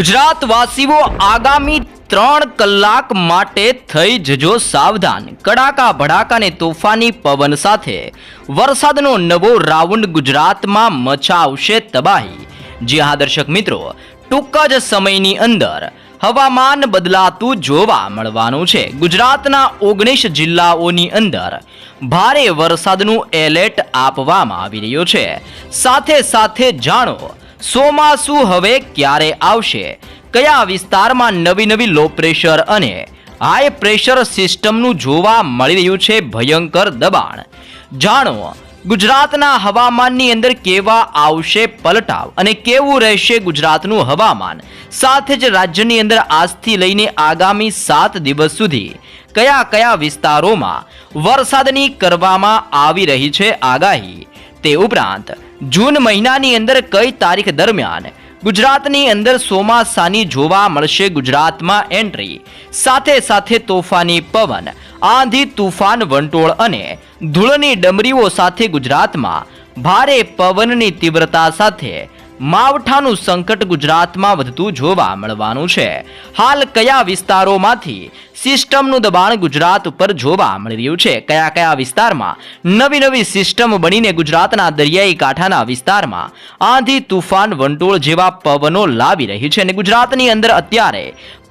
ગુજરાતવાસીઓ આગામી ત્રણ કલાક માટે થઈ જજો સાવધાન. કડાકા, ભડાકા ને તોફાની પવન સાથે વરસાદનો નવો રાઉન્ડ ગુજરાતમાં મચાવશે તબાહી. જી હા, દર્શક મિત્રો, ટૂંક જ સમયની અંદર હવામાન બદલાતું જોવા મળવાનું છે. ગુજરાતના ઓગણીસ જિલ્લાઓની અંદર ભારે વરસાદનું એલર્ટ આપવામાં આવી રહ્યું છે. સાથે સાથે જાણો ચોમાસું હવે ક્યારે આવશે? કયા વિસ્તારમાં નવી નવી લો પ્રેશર અને હાઈ પ્રેશર સિસ્ટમનું જોવા મળી રહ્યું છે ભયંકર દબાણ? જાણો, ગુજરાતના હવામાનની અંદર કેવા આવશે પલટાવ અને કેવું રહેશે ગુજરાતનું હવામાન? સાથે જ રાજ્યની અંદર આજથી લઈને આગામી સાત દિવસ સુધી કયા કયા વિસ્તારોમાં વરસાદની કરવામાં આવી રહી છે આગાહી? તે ઉપરાંત જૂન મહિનાની અંદર કઈ તારીખ દરમિયાન ગુજરાતની અંદર ચોમાસાની જોવા મળશે ગુજરાતમાં એન્ટ્રી. સાથે સાથે તોફાની પવન, આંધી તુફાન વંટોળ અને ધૂળની ડમરીઓ સાથે ગુજરાતમાં ભારે પવનની તીવ્રતા સાથે માવઠાનું સંકટ ગુજરાતમાં વધતું જોવા મળવાનું છે. હાલ કયા વિસ્તારોમાંથી સિસ્ટમનું દબાણ ગુજરાત ઉપર જોવા મળી રહ્યું છે. કયા કયા વિસ્તારમાં નવી નવી સિસ્ટમ બનીને ગુજરાતના દરિયાઈ કાંઠાના વિસ્તારમાં આંધી તુફાન વંટોળ જેવા પવનો લાવી રહી છે અને ગુજરાતની અંદર અત્યારે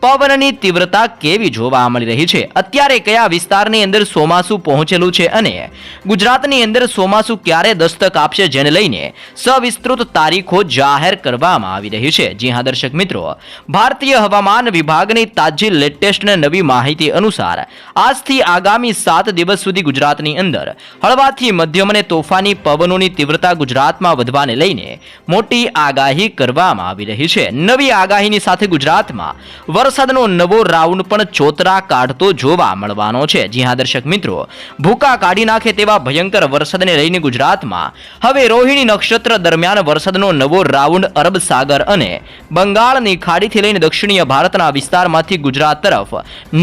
પવનની તીવ્રતા કેવી જોવા મળી રહી છે? અત્યારે કયા વિસ્તારની અંદર ચોમાસું પહોંચેલું છે અને ગુજરાતની અંદર ચોમાસું ક્યારે દસ્તક આપશે જેને લઈને સવિસ્તૃત તારીખો જાહેર કરવામાં આવી રહી છે. જી હા, દર્શક મિત્રો, ભારતીય હવામાન વિભાગની તાજી લેટેસ્ટ અને નવી માહિતી અનુસાર, આજથી આગામી સાત દિવસ સુધી ગુજરાતની અંદર હળવાથી મધ્યમ અને તોફાની પવનોની તીવ્રતા ગુજરાતમાં વધવાને લઈને મોટી આગાહી કરવામાં આવી રહી છે. નવી આગાહીની સાથે ગુજરાતમાં વરસાદનો નવો રાઉન્ડ પણ ચોતરા કાઢતો જોવા મળવાનો છે. જી દર્શક મિત્રો, ભૂકા કાઢી નાખે તેવા ભયંકર વરસાદને લઈને ગુજરાતમાં હવે રોહિણી નક્ષત્ર દરમિયાન વરસાદનો નવો રાઉન્ડ અરબ સાગર અને બંગાળની ખાડીથી લઈને દક્ષિણીય ભારતના વિસ્તારમાંથી ગુજરાત તરફ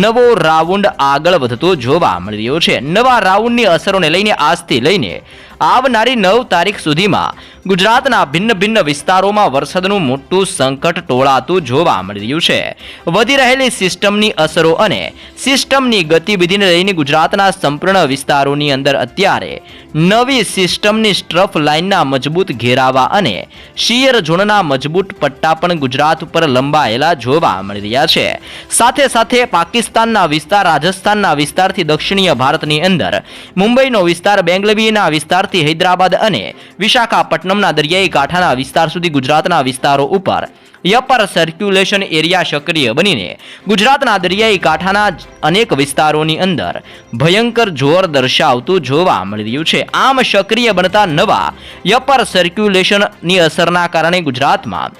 નવો રાઉન્ડ આગળ વધતો જોવા મળી રહ્યો છે. નવા રાઉન્ડની અસરોને લઈને આજથી લઈને આવનારી નવ તારીખ સુધીમાં ગુજરાતના ભિન્ન ભિન્ન વિસ્તારોમાં વરસાદનું મોટું સંકટ ટોળાતું જોવા મળી છે. વધી રહેલી સિસ્ટમની અસરો અને સિસ્ટમની ગતિવિધિને લઈને ગુજરાતના સંપૂર્ણ વિસ્તારોની અંદર અત્યારે નવી સિસ્ટમની સ્ટ્રફ લાઇનના મજબૂત ઘેરાવા અને શિયર ઝોનના મજબૂત પટ્ટા પણ ગુજરાત ઉપર લંબાયેલા જોવા મળી રહ્યા છે. સાથે સાથે પાકિસ્તાનના વિસ્તાર, રાજસ્થાનના વિસ્તારથી દક્ષિણીય ભારતની અંદર મુંબઈનો વિસ્તાર, બેંગલવીના વિસ્તારથી હૈદરાબાદ અને વિશાખાપટ્ટનમના દરિયાઈ કાંઠાના વિસ્તાર સુધી ગુજરાતના વિસ્તારો ઉપર યપર સર્ક્યુલેશન એરિયા સક્રિય બનીને ગુજરાતના દરિયાઈ કાંઠાના અનેક વિસ્તારોની અંદર ભયંકર જોર દર્શાવતું જોવા મળી રહ્યું છે. આમ સક્રિય બનતા નવા યપર સર્ક્યુલેશનની અસરના કારણે ગુજરાતમાં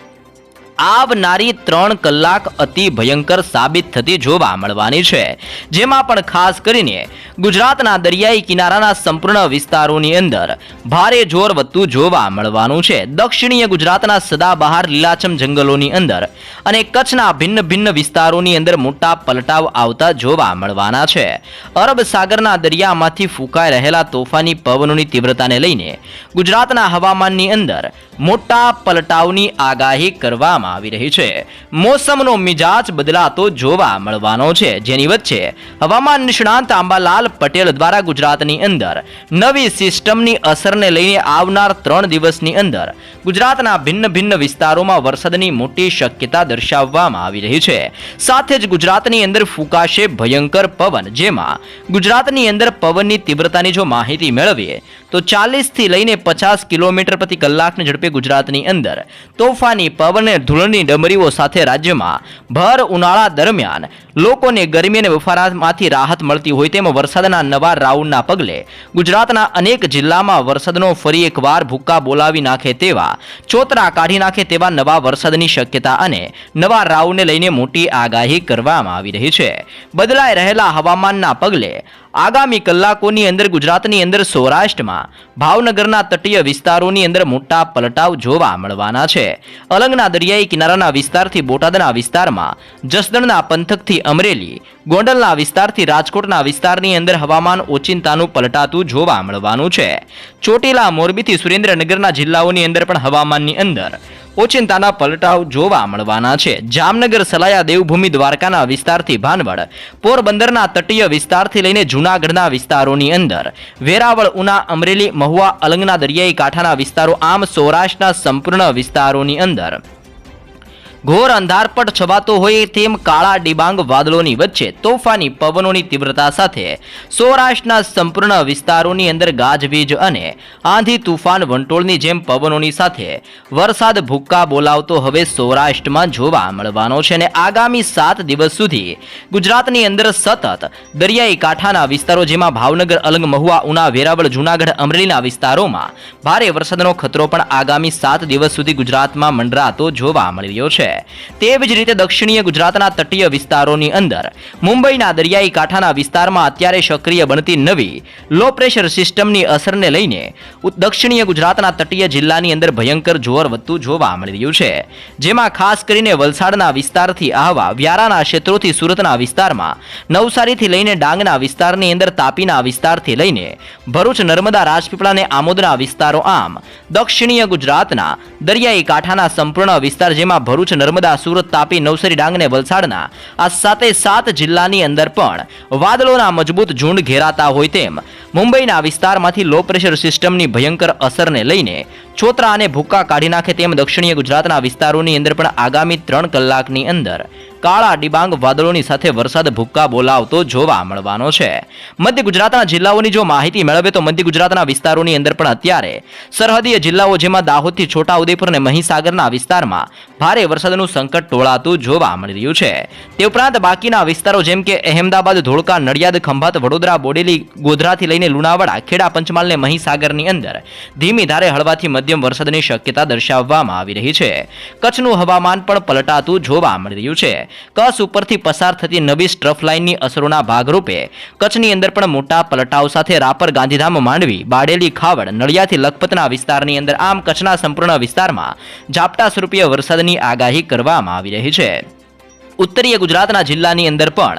આવનારી ત્રણ કલાક અતિ ભયંકર સાબિત થતી જોવા મળવાની છે. જેમાં પણ ખાસ કરીને ગુજરાતના દરિયાઈ કિનારાના સંપૂર્ણ વિસ્તારોની અંદર ભારે જોર વધતું જોવા મળવાનું છે. દક્ષિણીય ગુજરાતના સદાબહાર લીલાછમ જંગલોની અંદર અને કચ્છના ભિન્ન ભિન્ન વિસ્તારોની અંદર મોટા પલટાવ આવતા જોવા મળવાના છે. અરબ સાગરના દરિયામાંથી ફૂંકાઈ રહેલા તોફાની પવનોની તીવ્રતાને લઈને ગુજરાતના હવામાનની અંદર મોટા પલટાવની આગાહી કરવામાં આવી રહી છે. મોસમનો મિજાજ બદલાતો જોવા મળવાનો છે. જેની વચ્ચે હવામાન નિષ્ણાંત આંબાલાલ પટેલ દ્વારા ગુજરાતની અંદર નવી સિસ્ટમની અસરને લઈને આવનાર ત્રણ દિવસની અંદર ગુજરાતના ભિન્ન ભિન્ન વિસ્તારોમાં વરસાદની મોટી શક્યતા દર્શાવવામાં આવી રહી છે. સાથે જ ગુજરાતની અંદર ફૂંકાશે ભયંકર પવન. જેમાં ગુજરાતની અંદર પવનની તીવ્રતાની જો માહિતી મેળવીએ, તો ચાલીસથી લઈને પચાસ કિલોમીટર પ્રતિ કલાકની ઝડપે ગુજરાતની અંદર તોફાની પવન ધૂળની ડમરીઓ સાથે રાજ્યમાં ભર ઉનાળા દરમિયાન લોકોને ગરમી અને બફારામાંથી રાહત મળતી હોય તેમ વરસાદના નવા રાઉન્ડના પગલે ગુજરાતના અનેક જિલ્લામાં વરસાદનો ફરી એકવાર ભૂક્કા બોલાવી નાખે તેવા, ચોતરા કાઢી નાખે તેવા નવા વરસાદની શક્યતા અને નવા રાઉન્ડને લઈને મોટી આગાહી કરવામાં આવી રહી છે. બદલાઈ રહેલા હવામાનના પગલે આગામી કલાકોની અંદર ગુજરાતની અંદર સૌરાષ્ટ્રમાં ભાવનગરના તટીય વિસ્તારોની અંદર મોટા પલટાવ જોવા મળવાના છે. અલંગના દરિયાઈ કિનારાના વિસ્તારથી બોટાદના વિસ્તારમાં જસદણના પંથકથી અમરેલી, ગોંડલના વિસ્તારથી રાજકોટના વિસ્તારની અંદર હવામાન ઓચિંતાનું પલટાતું જોવા મળવાનું છે. ચોટીલા, મોરબીથી સુરેન્દ્રનગરના જિલ્લાઓની અંદર પણ હવામાનની અંદર ઓચિંતાના પલટાવ જોવા મળવાના છે. જામનગર, સલાયા, દેવભૂમિ, દ્વારકાના વિસ્તારથી ભાનવડ, પોરબંદરના તટીય વિસ્તારથી લઈને જૂનાગઢના વિસ્તારોની અંદર. વેરાવળ, ઉના, અમરેલી, મહુવા, અલંગના દરિયાઈ કાંઠાના વિસ્તારો, આમ સૌરાષ્ટ્રના સંપૂર્ણ વિસ્તારોની અંદર. ઘોર અંધારપટ છવાતો હોય તેમ કાળા ડિબાંગ વાદળોની વચ્ચે તોફાની પવનોની તીવ્રતા સાથે સૌરાષ્ટ્રના સંપૂર્ણ વિસ્તારોની અંદર ગાજવીજ અને આંધી તુફાન વંટોળની જેમ પવનોની સાથે વરસાદ ભૂક્કા બોલાવતો હવે સૌરાષ્ટ્રમાં જોવા મળવાનો છે અને આગામી સાત દિવસ સુધી ગુજરાતની અંદર સતત દરિયાઈ કાંઠાના વિસ્તારો જેમાં ભાવનગર, અલંગ, મહુવા, ઉના, વેરાવળ, જૂનાગઢ, અમરેલીના વિસ્તારોમાં ભારે વરસાદનો ખતરો પણ આગામી સાત દિવસ સુધી ગુજરાતમાં મંડરાતો જોવા મળ્યો છે. તેવી જ રીતે દક્ષિણીય ગુજરાતના તટીય વિસ્તારોની અંદર મુંબઈના દરિયાઈ કાંઠાના વિસ્તારમાં અત્યારે સક્રિય બનતી નવી લો પ્રેશર સિસ્ટમની અસરને લઈને દક્ષિણીય ગુજરાતના તટીય જિલ્લાની અંદર ભયંકર જોર વધતું જોવા મળી રહ્યું છે. જેમાં ખાસ કરીને વલસાડના વિસ્તારથી આહવા વ્યારાના ક્ષેત્રોથી સુરતના વિસ્તારમાં નવસારીથી લઈને ડાંગના વિસ્તારની અંદર તાપીના વિસ્તારથી લઈને ભરૂચ, નર્મદા રાજપીપળા અને આમોદના વિસ્તારો આમ દક્ષિણીય ગુજરાતના દરિયાઈ કાંઠાના સંપૂર્ણ વિસ્તાર જેમાં ભરૂચ નર્મદા, સુરત તાપી, નવસારી, ડાંગ અને વલસાડના આ સાતે સાત જિલ્લાની અંદર પણ વાદળોના મજબૂત ઝુંડ ઘેરાતા હોય તેમ મુંબઈના વિસ્તારમાંથી લો પ્રેશર સિસ્ટમની ભયંકર અસરને લઈને છોતરા અને ભૂક્કા કાઢી નાખે તેમ દક્ષિણીય ગુજરાતના વિસ્તારોની અંદર પણ આગામી ત્રણ કલાકની અંદર કાળા ડિબાંગ વાદળોની સાથે વરસાદ ભૂક્કા બોલાવતો જોવા મળવાનો છે. મધ્ય ગુજરાતના જિલ્લાઓની જો માહિતી મેળવે તો મધ્ય ગુજરાતના વિસ્તારોની અંદર પણ અત્યારે સરહદીય જિલ્લાઓ જેમાં દાહોદથી છોટાઉદેપુર અને મહીસાગરના વિસ્તારમાં ભારે વરસાદનું સંકટ ટોળાતું જોવા મળી રહ્યું છે. તે ઉપરાંત બાકીના વિસ્તારો જેમ કે અહેમદાબાદ, ધોળકા, નડિયાદ, ખંભાત, વડોદરા, બોડેલી, ગોધરાથી લઈને લુણાવાડા, ખેડા પંચમહાલને મહીસાગરની અંદર ધીમી ધારે હળવાથી મધ્યમ વરસાદની શક્યતા દર્શાવવામાં આવી રહી છે. કચ્છનું હવામાન પણ પલટાતું જોવા મળી રહ્યું છે. કચ્છ ઉપરથી પસાર થતી નવી સ્ટ્રફ લાઇનની અસરોના ભાગરૂપે કચ્છની અંદર પણ મોટા પલટાવ સાથે રાપર ગાંધીધામ માંડવી, બાડેલી, ખાવડ, નળિયાથી લખપતના વિસ્તારની અંદર આમ કચ્છના સંપૂર્ણ વિસ્તારમાં ઝાપટા સ્વરૂપીય વરસાદની આગાહી કરવામાં આવી રહી છે. ઉત્તરીય ગુજરાતના જિલ્લાની અંદર પણ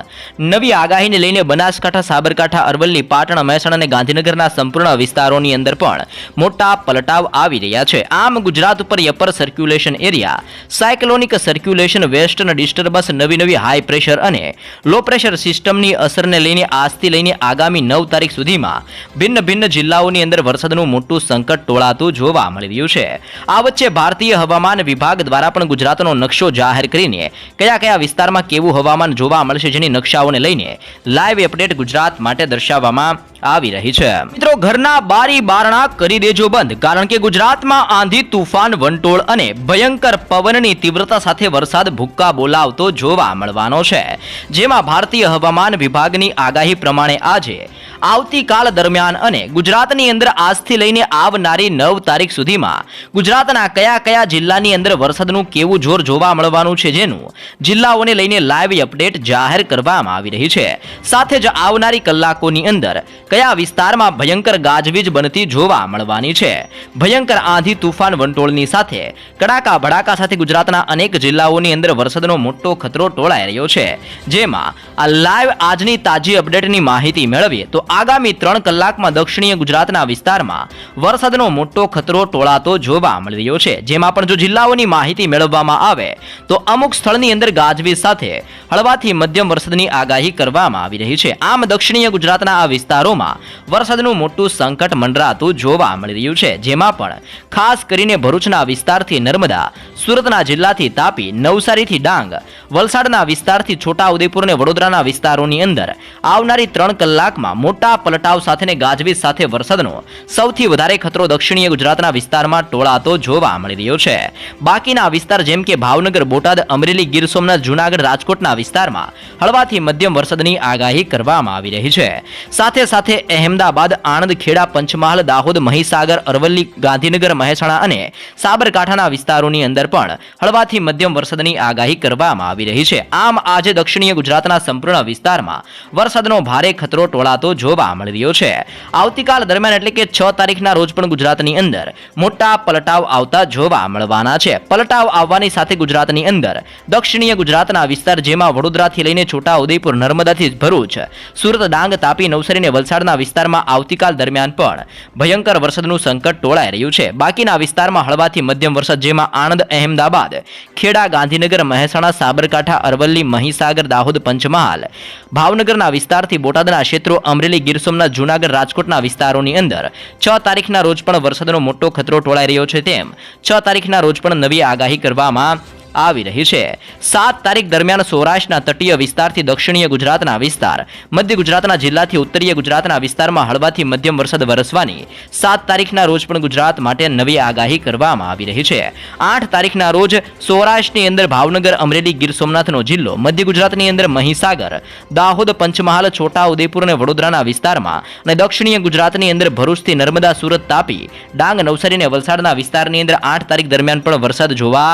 નવી આગાહીને લઈને બનાસકાંઠા, સાબરકાંઠા, અરવલ્લી, પાટણ, મહેસાણા અને ગાંધીનગરના સંપૂર્ણ વિસ્તારોની અંદર પણ મોટા પલટાવ આવી રહ્યા છે. આમ ગુજરાત ઉપર upper circulation area cyclonic circulation western disturbance નવી નવી હાઈ પ્રેશર અને લો પ્રેશર સિસ્ટમની અસરને લઈને આજથી લઈને આગામી નવ તારીખ સુધીમાં ભિન્ન ભિન્ન જિલ્લાઓની અંદર વરસાદનું મોટું સંકટ ટોળાતું જોવા મળી રહ્યું છે. આ વચ્ચે ભારતીય હવામાન વિભાગ દ્વારા પણ ગુજરાતનો નકશો જાહેર કરીને કયા કયા વિસ્તારમાં કેવું હવામાન જોવા મળશે જેની નકશાઓને લઈને લાઈવ અપડેટ ગુજરાત માટે દર્શાવવામાં આવી રહી છે. મિત્રો, ઘરના બારી બારણા કરી દેજો બંધ, કારણ કે ગુજરાતમાં આંધી, તુફાન, વંટોળ અને ભયંકર પવનની તીવ્રતા સાથે વરસાદ ભૂક્કા બોલાવતો જોવા મળવાનો છે. જેમાં ભારતીય હવામાન વિભાગની આગાહી પ્રમાણે આજે આવતીકાલ દરમિયાન અને ગુજરાતની અંદર આજથી લઈને આવનારી નવ તારીખ સુધીમાં ગુજરાતના કયા કયા જિલ્લાની અંદર વરસાદનું કેવું જોર જોવા મળવાનું છે જેનું જિલ્લાઓને લઈને લાઈવ અપડેટ જાહેર કરવામાં આવી રહી છે. સાથે જ આવનારી કલાકોની અંદર કયા વિસ્તારમાં ભયંકર ગાજવીજ બનતી જોવા મળવાની છે? ભયંકર આંધી તુફાન વંટોળની સાથે કડાકા ભડાકા સાથે ગુજરાતના અનેક જિલ્લાઓની અંદર વરસાદનો મોટો ખતરો ટોળાઈ રહ્યો છે. જેમાં આ લાઈવ આજની તાજી અપડેટની માહિતી મેળવીએ તો આગામી ત્રણ કલાકમાં દક્ષિણીય ગુજરાતના વિસ્તારમાં વરસાદનો મોટો ખતરો ટોળાતો જોવા મળી રહ્યો છે. જેમાં પણ જો જિલ્લાઓની માહિતી મેળવવામાં આવે તો અમુક સ્થળની અંદર ગાજવીજ સાથે હળવાથી મધ્યમ વરસાદની આગાહી કરવામાં આવી રહી છે. આમ દક્ષિણીય ગુજરાતના આ વિસ્તારોમાં વરસાદનું મોટું સંકટ મંડરાતું જોવા મળી રહ્યું છે, જેમાં પણ ખાસ કરીને ભરૂચના વિસ્તારથી નર્મદા સુરતના જિલ્લાથી તાપી, નવસારીથી ડાંગ, વલસાડના વિસ્તારથી છોટાઉદેપુર અને વડોદરાના વિસ્તારોની અંદર આવનારી ત્રણ કલાકમાં મોટા પલટાવ સાથે ગાજવીજ સાથે વરસાદનો સૌથી વધારે ખતરો દક્ષિણીય ગુજરાતના વિસ્તારમાં ટોળાતો જોવા મળી રહ્યો છે. બાકીના વિસ્તાર જેમ કે ભાવનગર, બોટાદ, અમરેલી, ગીર સોમનાથ, જૂનાગઢ, રાજકોટના વિસ્તારમાં હળવાથી મધ્યમ વરસાદની આગાહી કરવામાં આવી રહી છે. સાથે સાથે અહેમદાબાદ આણંદ ખેડા પંચમહાલ, દાહોદ, મહીસાગર, અરવલ્લી, ગાંધીનગર, મહેસાણા અને સાબરકાંઠાના વિસ્તારોની અંદર પણ હળવાથી મધ્યમ વરસાદની આગાહી કરવામાં આવી રહી છે. આમ આજે દક્ષિણીય ગુજરાતના સંપૂર્ણ વિસ્તારમાં વરસાદનો ભારે ખતરો ટોળાતો જોવા મળી રહ્યો છે. આવતીકાલ દરમિયાન એટલે કે છ તારીખના રોજ પણ ગુજરાતની અંદર મોટા પલટાવ આવતા જોવા મળવાના છે. પલટાવ આવવાની સાથે ગુજરાતની અંદર દક્ષિણીય ગુજરાતના વિસ્તાર જેમાં વડોદરાથી લઈને છોટા ઉદયપુર નર્મદાથી ભરૂચ, સુરત, ડાંગ, તાપી, નવસારી અને વલસાડના વિસ્તારમાં આવતીકાલ દરમિયાન પણ ભયંકર વરસાદનું સંકટ ટોળાઈ રહ્યું છે. બાકીના વિસ્તારમાં હળવાથી મધ્યમ વરસાદ જેમાં આણંદ અહેમદાબાદ, ખેડા, ગાંધીનગર, મહેસાણા, સાબરકાંઠા, અરવલ્લી, મહીસાગર, દાહોદ, પંચમહાલ. ભાવનગરના વિસ્તારથી બોટાદના ક્ષેત્રો અમરેલી, ગીર સોમનાથ, જૂનાગઢ, રાજકોટના વિસ્તારોની અંદર છ તારીખના રોજ પણ વરસાદનો મોટો ખતરો ટોળાઈ રહ્યો છે તેમ. છ તારીખના રોજ પણ નવી આગાહી કરવામાં આવી રહી છે. સાત તારીખ દરમિયાન સૌરાષ્ટ્રના તટીય વિસ્તારથી દક્ષિણીય ગુજરાતના વિસ્તાર, મધ્ય ગુજરાતના જિલ્લાથી ઉત્તરીય ગુજરાતના વિસ્તારમાં હળવાથી મધ્યમ વરસાદ વરસવાની, સાત તારીખના રોજ પણ ગુજરાત માટે નવી આગાહી કરવામાં આવી રહી છે. આઠ તારીખના રોજ સૌરાષ્ટ્રની અંદર ભાવનગર, અમરેલી, ગીર સોમનાથનો જિલ્લો, મધ્ય ગુજરાતની અંદર મહીસાગર, દાહોદ, પંચમહાલ છોટા ઉદેપુર અને વડોદરાના વિસ્તારમાં અને દક્ષિણીય ગુજરાતની અંદર ભરૂચથી નર્મદા, સુરત તાપી, ડાંગ, નવસારી અને વલસાડના વિસ્તારની અંદર આઠ તારીખ દરમિયાન પણ વરસાદ જોવા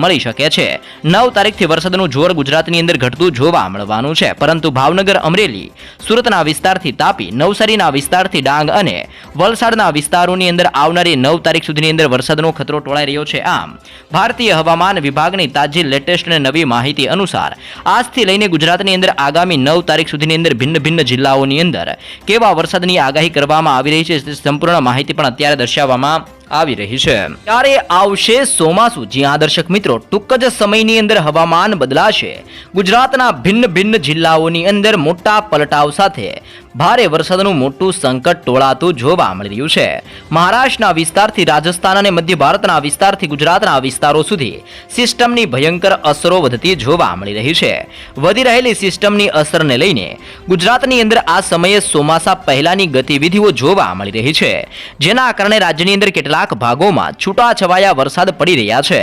મળી શકે છે. નવ તારીખથી વરસાદનું જોર ગુજરાતની અંદર ઘટતું જોવા મળવાનું છે. પરંતુ ભાવનગર, અમરેલી, સુરતના વિસ્તારથી તાપી, નવસારીના વિસ્તારથી ડાંગ અને વલસાડના વિસ્તારોની અંદર આવનારી નવ તારીખ સુધીની અંદર વરસાદનો ખતરો ટોળાઈ રહ્યો છે. આમ, ભારતીય હવામાન વિભાગની તાજી લેટેસ્ટ અને નવી માહિતી અનુસાર, આજથી લઈને ગુજરાતની અંદર આગામી નવ તારીખ સુધીની અંદર ભિન્ન ભિન્ન જિલ્લાઓની અંદર કેવા વરસાદની આગાહી કરવામાં આવી રહી છે સંપૂર્ણ માહિતી પણ અત્યારે દર્શાવવામાં આવી રહી છે. ત્યારે આવશે ચોમાસુ જ્યાં દર્શક મિત્રો, ટૂંક જ સમયની અંદર હવામાન બદલાશે. ગુજરાતના ભિન્ન ભિન્ન જિલ્લાઓની અંદર મોટા પલટાવ સાથે ભારે વરસાદનું મોટું સંકટ ટોળાતું જોવા મળી રહ્યું છે. મહારાષ્ટ્રના વિસ્તારથી રાજસ્થાન અને મધ્ય ભારતના વિસ્તારથી ગુજરાતના વિસ્તારો સુધી સિસ્ટમની ભયંકર અસરો વધતી જોવા મળી રહી છે. વધી રહેલી સિસ્ટમની અસરને લઈને ગુજરાતની અંદર આ સમયે ચોમાસા પહેલાની ગતિવિધિઓ જોવા મળી રહી છે. જેના કારણે રાજ્યની અંદર કેટલાક ભાગોમાં છૂટાછવાયા વરસાદ પડી રહ્યા છે.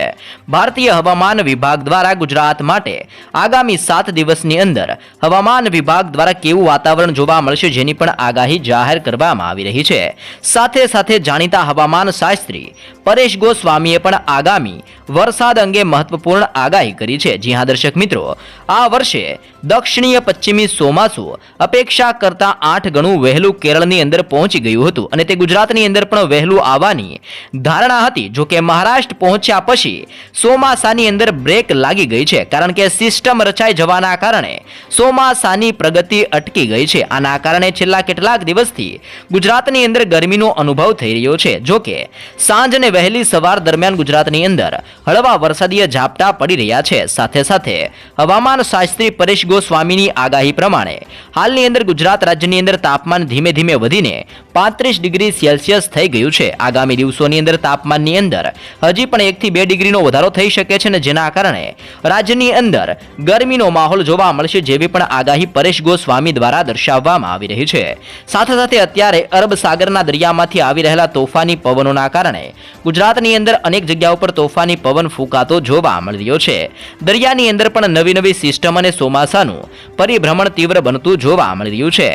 ભારતીય હવામાન વિભાગ દ્વારા ગુજરાત માટે આગામી સાત દિવસની અંદર હવામાન વિભાગ દ્વારા કેવું વાતાવરણ જોવા મળશે જેની પણ આગાહી જાહેર કરવામાં આવી રહી છે. સાથે સાથે જાણીતા હવામાન શાસ્ત્રી પરેશ ગોસ્વામીએ પણ આગામી વરસાદ અંગે મહત્વપૂર્ણ આગાહી કરી છે. જી હા, દર્શક મિત્રો, આ વર્ષે દક્ષિણીય પશ્ચિમી ચોમાસું અપેક્ષા કરતાં આઠ ગણું વહેલું કેરળની અંદર પહોંચી ગયું હતું અને તે ગુજરાતની અંદર પણ વહેલું આવવાની ધારણા હતી. જો કે મહારાષ્ટ્ર પહોંચ્યા પછી ચોમાસાની અંદર બ્રેક લાગી ગઈ છે. કારણ કે સિસ્ટમ રચાઈ જવાના કારણે ચોમાસાની પ્રગતિ અટકી ગઈ છે. આના કારણે છેલ્લા કેટલાક દિવસથી ગુજરાતની અંદર ગરમીનો અનુભવ થઈ રહ્યો છે. જો કે, સાંજ અને વહેલી સવાર દરમિયાન ગુજરાતની અંદર હળવા વરસાદીય ઝાપટા પડી રહ્યા છે. સાથે સાથે હવામાન શાસ્ત્રી પરેશ ગોસ્વામીની આગાહી પ્રમાણે, હાલની અંદર ગુજરાત રાજ્યની અંદર તાપમાન ધીમે ધીમે વધીને પાંત્રીસ ડિગ્રી સેલ્સિયસ થઈ ગયું છે. આગામી દિવસોની અંદર તાપમાનની અંદર હજી પણ એકથી બે ડિગ્રીનો વધારો થઈ શકે છે અને જેના કારણે રાજ્યની અંદર ગરમીનો માહોલ જોવા મળશે જેવી પણ આગાહી પરેશ ગોસ્વામી દ્વારા દર્શાવવામાં આવી રહી છે. સાથે સાથે અત્યારે અરબ સાગરના દરિયામાંથી આવી રહેલા તોફાની પવનોના કારણે ગુજરાતની અંદર અનેક જગ્યાઓ પર તોફાની પવન ફૂંકાતો જોવા મળી રહ્યો છે. દરિયાની અંદર પણ નવી નવી સિસ્ટમ અને ચોમાસાનું પરિભ્રમણ તીવ્ર બનતું જોવા મળી રહ્યું છે.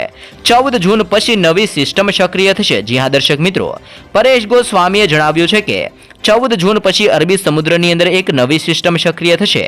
ચૌદ જૂન પછી નવી સિસ્ટમ સક્રિય થશે. જી હા દર્શક મિત્રો. પરેશ ગોસ્વામીએ જણાવ્યું છે કે ચૌદ જૂન પછી અરબી સમુદ્રની અંદર એક નવી સિસ્ટમ સક્રિય થશે.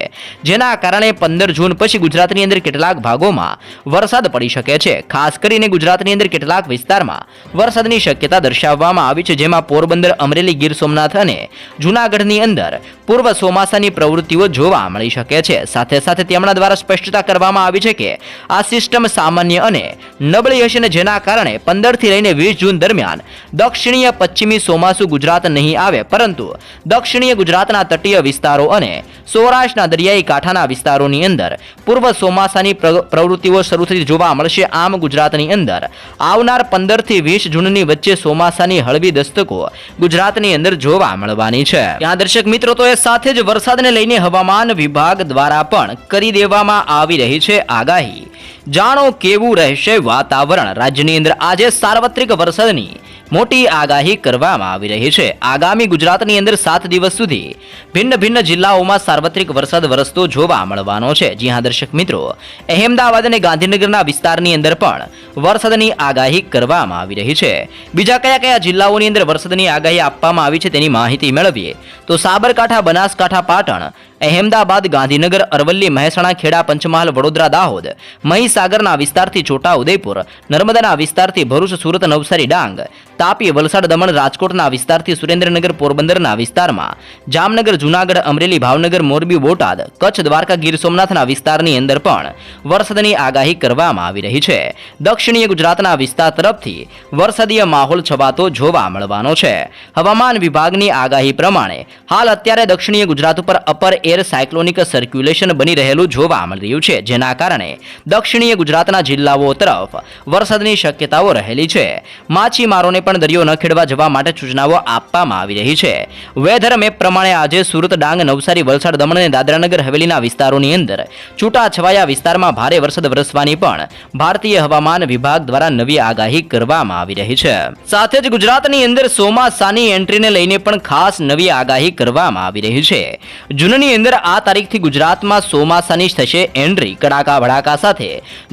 જેના કારણે પંદર જૂન પછી ગુજરાતની અંદર કેટલાક ભાગોમાં વરસાદ પડી શકે છે. ખાસ કરીને ગુજરાતની અંદર કેટલાક વિસ્તારમાં વરસાદની શક્યતા દર્શાવવામાં આવી છે. જેમાં પોરબંદર, અમરેલી, ગીર સોમનાથ અને જૂનાગઢની અંદર પૂર્વ ચોમાસાની પ્રવૃત્તિઓ જોવા મળી શકે છે. સાથે સાથે તેમના દ્વારા સ્પષ્ટતા કરવામાં આવી છે કે આ સિસ્ટમ સામાન્ય અને નબળી હશે અને જેના કારણે પંદરથી લઈને વીસ જૂન દરમિયાન દક્ષિણીય પશ્ચિમી ચોમાસું ગુજરાત નહીં આવે. પરંતુ દક્ષિણીય ગુજરાતના તટીય વિસ્તારો અને સૌરાષ્ટ્રના દરિયાઈ કાંઠાના વિસ્તારોની અંદર પૂર્વ ચોમાસાની પ્રવૃત્તિઓ શરૂ થતી જોવા મળશે. આમ ગુજરાતની અંદર આવનાર પંદરથી વીસ જૂનની વચ્ચે ચોમાસાની હળવી દસ્તકો ગુજરાતની અંદર જોવા મળવાની છે. ત્યાં દર્શક મિત્રો, તો એ સાથે જ વરસાદને લઈને હવામાન વિભાગ દ્વારા પણ કરી દેવામાં આવી રહી છે આગાહી. જાણો કેવું રહેશે વાતાવરણ? રાજ્યની અંદર આજે સાર્વત્રિક વરસાદની મોટી આગાહી કરવામાં આવી રહી છે. આગામી ગુજરાતની અંદર સાત દિવસ સુધી ભિન્ન ભિન્ન જિલ્લાઓમાં સાર્વત્રિક વરસાદ વરસતો જોવા મળવાનો છે. જી હા, દર્શક મિત્રો, અહેમદાબાદ અને ગાંધીનગરના વિસ્તારની અંદર પણ વરસાદની આગાહી કરવામાં આવી રહી છે. બીજા કયા કયા જિલ્લાઓની અંદર વરસાદની આગાહી આપવામાં આવી છે તેની માહિતી મેળવીએ. તો સાબરકાંઠા, બનાસકાંઠા, પાટણ અહેમદાબાદ, ગાંધીનગર, અરવલ્લી, મહેસાણા, ખેડા, પંચમહાલ, વડોદરા, દાહોદ, મહીસાગરના વિસ્તારથી છોટા ઉદયપુર નર્મદાના વિસ્તારથી ભરૂચ, સુરત, નવસારી, ડાંગ, તાપી, વલસાડ, દમણ, રાજકોટના વિસ્તારથી સુરેન્દ્રનગર, પોરબંદરના વિસ્તારમાં, જામનગર, જૂનાગઢ, અમરેલી, ભાવનગર, મોરબી, બોટાદ, કચ્છ, દ્વારકા, ગીર સોમનાથના વિસ્તારની અંદર પણ વરસાદની આગાહી કરવામાં આવી રહી છે. દક્ષિણીય ગુજરાતના વિસ્તાર તરફથી વરસાદીય માહોલ છવાતો જોવા મળવાનો છે. હવામાન વિભાગની આગાહી પ્રમાણે હાલ અત્યારે દક્ષિણીય ગુજરાત ઉપર અપર એર સાયક્લોનિક સર્ક્યુલેશન બની રહેલું જોવા મળી છે, જેના કારણે દક્ષિણીય ગુજરાતના જિલ્લાઓ તરફ વરસાદની શક્યતાઓ રહેલી છે. માછીમારોને પણ દરિયો ન ખેડવા જવા માટે સૂચનાઓ આપવામાં આવી રહી છે. વેધર મેપ પ્રમાણે આજે સુરત ડાંગ, નવસારી, વલસાડ, દમણ અને દાદરાનગર હવેલીના વિસ્તારોની અંદર છૂટાછવાયા વિસ્તારમાં ભારે વરસાદ વરસવાની પણ ભારતીય હવામાન વિભાગ દ્વારા નવી આગાહી કરવામાં આવી રહી છે. સાથે જ ગુજરાતની અંદર ચોમાસાની એન્ટ્રીને લઈને પણ ખાસ નવી આગાહી કરવામાં આવી રહી છે. જૂનની અંદર આ તારીખથી ગુજરાતમાં ચોમાસાની થશે એન્ટ્રી. કડાકા ભડાકા સાથે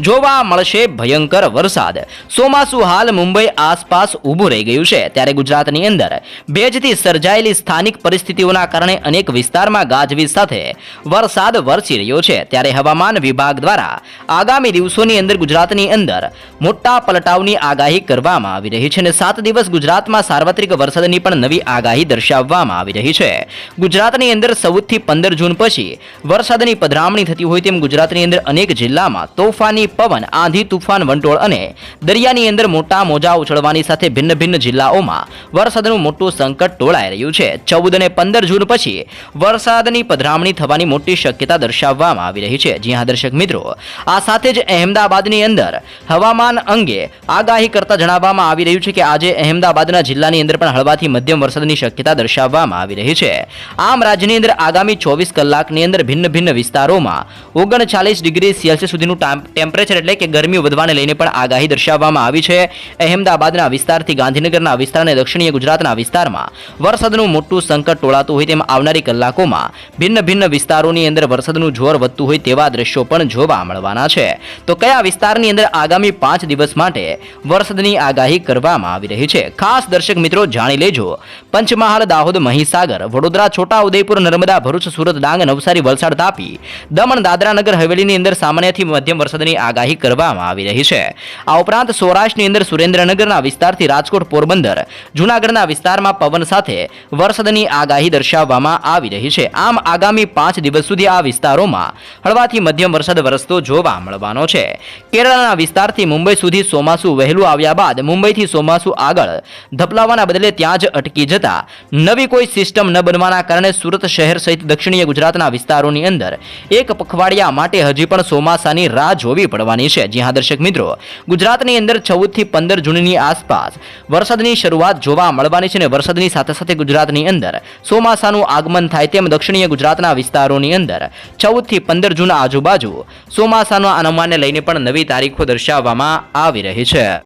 જોવા મળશે ભયંકર વરસાદ. ચોમાસું હાલ મુંબઈ આસપાસ ઊભું રહી ગયું છે. ત્યારે ગુજરાતની અંદર ભેજથી સર્જાયેલી સ્થાનિક પરિસ્થિતિઓના કારણે અનેક વિસ્તારમાં ગાજવીજ સાથે વરસાદ વરસી રહ્યો છે. ત્યારે હવામાન વિભાગ દ્વારા આગામી દિવસોની અંદર ગુજરાતની અંદર મોટા પલટાવની આગાહી કરવામાં આવી રહી છે અને સાત દિવસ ગુજરાતમાં સાર્વત્રિક વરસાદની પણ નવી આગાહી દર્શાવવામાં આવી રહી છે. ગુજરાતની અંદર ચૌદથી પંદર જૂન પછી વરસાદની પધરામણી થતી હોય તેમ ગુજરાતની અંદર અનેક જિલ્લામાં તોફાની પવન, આંધી તુફાન, વંટોળ અને દરિયાની અંદર મોટા મોજા ઉછળવાની સાથે ભિન્ન ભિન્ન જિલ્લાઓમાં વરસાદનું મોટું સંકટ ટોળાઈ રહ્યું છે. ચૌદ અને પંદર જૂન પછી વરસાદની પધરામણી થવાની મોટી શક્યતા દર્શાવવામાં આવી રહી છે. જ્યાં દર્શક મિત્રો, આ સાથે જ અહેમદાબાદની અંદર હવામાન અંગે આગાહી કરતા જણાવવામાં આવી રહ્યું છે કે આજે અહેમદાબાદના જિલ્લાની અંદર પણ હળવાથી મધ્યમ વરસાદની શક્યતા દર્શાવવામાં આવી રહી છે. આમ રાજ્યની અંદર આગામી ચોવીસ કલાકની અંદર ભિન્ન ભિન્ન વિસ્તારોમાં ઓગણચાલીસ ડિગ્રી સેલ્સિયસ સુધીનું ટેમ્પરેચર એટલે કે ગરમી વધવાને લઈને પણ આગાહી દર્શાવવામાં આવી છે. અહેમદાબાદના વિસ્તારથી ગાંધીનગરના વિસ્તાર અને દક્ષિણીય ગુજરાતના વિસ્તારમાં વરસાદનું મોટું સંકટ ટોળાતું હોય તેમ આવનારી કલાકોમાં ભિન્ન ભિન્ન વિસ્તારોની અંદર વરસાદનું જોર વધતું હોય તેવા દ્રશ્યો પણ જોવા મળવાના છે. તો કયા વિસ્તારની અંદર આગામી પાંચ દિવસ માટે વરસાદની આગાહી કરવામાં આવી રહી છે? ખાસ દર્શક મિત્રો જાણી લેજો. પંચમહાલ, દાહોદ, મહીસાગર, વડોદરા છોટા ઉદયપુર નર્મદા, ભરૂચ, સુરત ડાંગ નવસારી વલસાડ તાપી. દમણ દાદરા હવેલીની અંદર સામાન્યથી મધ્યમ વરસાદની આગાહી કરવામાં આવી રહી છે. આ ઉપરાંત સૌરાષ્ટ્રની અંદર સુરેન્દ્રનગરના વિસ્તારથી રાજકોટ, પોરબંદર, જૂનાગઢના વિસ્તારમાં પવન સાથે વરસાદની આગાહી દર્શાવવામાં આવી રહી છે. આમ આગામી પાંચ દિવસ સુધી આ વિસ્તારોમાં હળવાથી મધ્યમ વરસાદ વરસતો જોવા મળવાનો છે. કેરળના વિસ્તારથી મુંબઈ સુધી ચોમાસું વહેલું આવ્યા બાદ મુંબઈથી ચોમાસું આગળ ધપલાવાના બદલે ત્યાં જ અટકી જતા નવી કોઈ સિસ્ટમ ન બનવાના કારણે સુરત શહેર સહિત દક્ષિણીય ગુજરાતના વિસ્તારોની અંદર એક પખવાડિયા માટે હજી પણ ચોમાસાની રાહ જોવી પડવાની છે. જી હા, દર્શક મિત્રો, ગુજરાતની અંદર ચૌદથી પંદર જૂનની આસપાસ વરસાદની શરૂઆત જોવા મળવાની છે અને વરસાદની સાથે સાથે ગુજરાતની અંદર ચોમાસાનું આગમન થાય તેમ દક્ષિણીય ગુજરાતના વિસ્તારોની અંદર ચૌદથી પંદર જૂન આજુબાજુ ચોમાસાના અનુમાનને લઈને પણ નવી તારીખો દર્શાવવામાં આવી રહી છે.